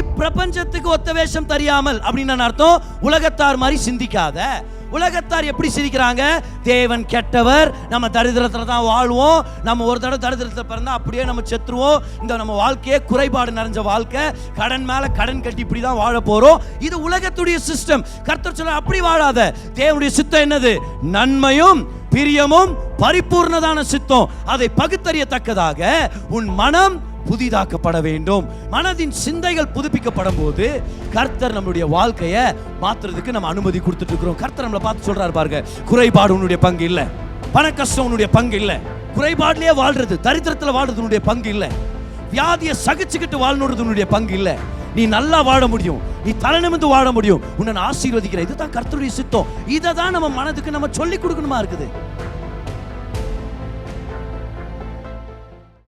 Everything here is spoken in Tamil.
இப்பிரபஞ்சத்துக்கு ஒத்த வேஷம் தெரியாமல் அப்படின்னு அர்த்தம்? உலகத்தார் மாதிரி சிந்திக்காத. உலகத்தார் எப்படி சிரிக்கிறாங்க? தேவன் கெட்டவர் நம்ம தரித்திரத்தில் தான் வாழ்வோம். நம்ம ஒரு தடவை தரித்திரத்தில் பிறந்தா அப்படியே நம்ம செத்துருவோம். இந்த நம்ம வாழ்க்கையே குறைபாடு நிறைஞ்ச வாழ்க்கை. கடன் மேல கடன் கட்டி இப்படி தான் வாழ போகிறோம் இது உலகத்துடைய சிஸ்டம் கர்த்தர் சொல்ல அப்படி வாழாத. தேவனுடைய சித்தம் என்னது? நன்மையும் பிரியமும் பரிபூர்ணதான சித்தம். அதை பகுத்தறியத்தக்கதாக உன் மனம் புதிதாக்கப்பட வேண்டும். மனதின் சிந்தைகள் புதுப்பிக்கப்படும் போது கர்த்தர் நம்மளுடைய வாழ்க்கையை மாத்துறதுக்கு நம்ம அனுமதி கொடுத்துட்டு இருக்கிறோம் கர்த்தர் நம்மளை பார்த்து சொல்றாரு பாருங்க குறைபாடு உன்னுடைய பங்கு இல்லை. பண கஷ்டம் உன்னுடைய பங்கு இல்லை. குறைபாடுலயே வாழ்றது தரித்திரத்தில் வாழ்றது உன்னுடைய பங்கு இல்லை. வியாதியை சகிச்சுக்கிட்டு வாழ்னுறது உன்னுடைய பங்கு இல்லை. நீ நல்லா வாழ முடியும். நீ தலை நிமிர்ந்து வாழ முடியும். உன்னை நான் ஆசீர்வதிக்கிறேன். இதுதான் கர்த்தருடைய சித்தம். இதை தான் நம்ம மனதுக்கு நம்ம சொல்லி கொடுக்கணுமா இருக்குது?